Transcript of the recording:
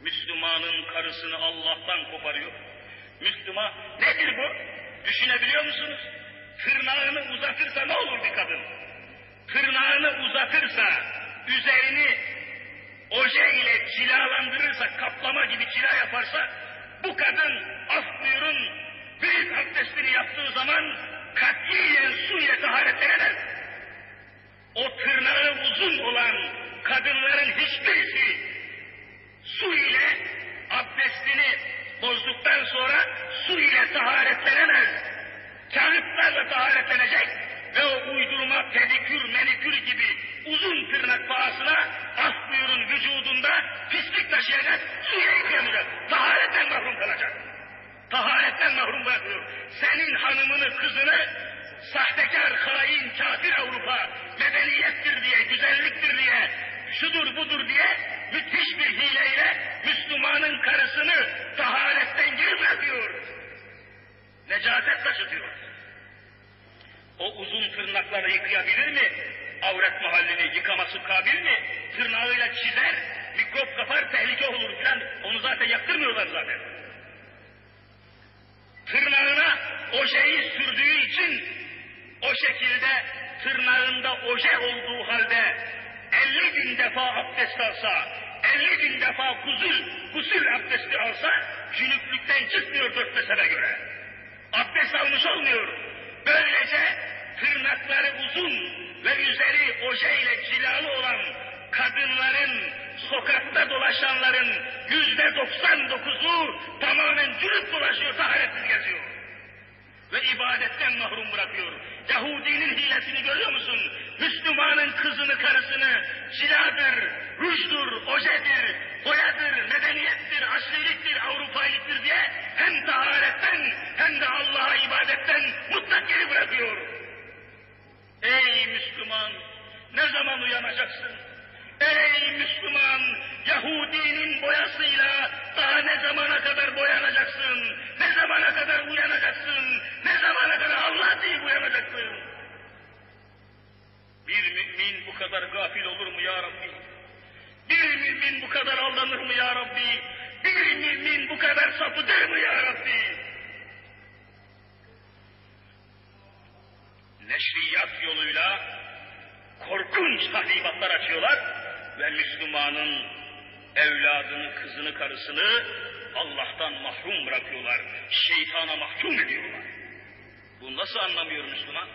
Müslümanın karısını Allah'tan koparıyor. Müslüman nedir bu? Düşünebiliyor musunuz? Tırnağını uzatırsa ne olur bir kadın? Tırnağını uzatırsa, üzerini oje ile cilalandırırsa, kaplama gibi cila yaparsa, bu kadın af buyurun, büyük abdestini yaptığı zaman katiyen su ile taharetlenemez. O tırnağı uzun olan kadınların hiçbirisi su ile abdestini bozduktan sonra su ile taharetlenemez. Kağıtlarla taharetlenecek ve o uydurma pedikür, menikür gibi uzun tırnak pahasına af buyurun vücudunda pislik taşıyacak, suya yıkayamayacak, taharetten mahrum kalacak. Taharetten mahrum bırakıyor. Senin hanımını, kızını sahtekar, hain, Necaset taşıtıyor. O uzun tırnakları yıkayabilir mi? Avret mahallini yıkaması kabil mi? Tırnağıyla çizer, mikrop kapar, tehlike olur filan. Onu zaten yaptırmıyorlar zaten. Tırnağına ojeyi sürdüğü için o şekilde tırnağında oje olduğu halde 50 bin defa abdest alsa, 50 bin defa gusül, gusül abdesti alsa, cünüplükten çıkmıyor dört mezhebe göre. Abdest almış olmuyor. Böylece tırnakları uzun ve üzeri ojeyle cilalı olan kadınların, sokakta dolaşanların yüzde doksan dokuzu tamamen cünüp dolaşıyor, taharetsiz geziyor. Ve ibadetten mahrum bırakıyor. Yahudinin hilesini görüyor musun? Müslümanın kızını, karısını ciladır, rujdur, ojedir, boyadır, medeniyettir, aşireliktir, ibadetten mutlak geri bırakıyor. Ey Müslüman! Ne zaman uyanacaksın? Ey Müslüman! Yahudinin boyasıyla daha ne zamana kadar boyanacaksın? Ne zamana kadar uyanacaksın? Ne zamana kadar Allah deyip uyanacaksın? Bir mümin bu kadar gafil olur mu ya Rabbi? Bir mümin bu kadar aldanır mı ya Rabbi? Bir mümin bu kadar sapıtır mı ya Rabbi? Neşriyat yoluyla korkunç tahribatlar açıyorlar ve Müslümanın evladını, kızını, karısını Allah'tan mahrum bırakıyorlar. Şeytana mahkum ediyorlar. Bu nasıl anlamıyor Müslüman?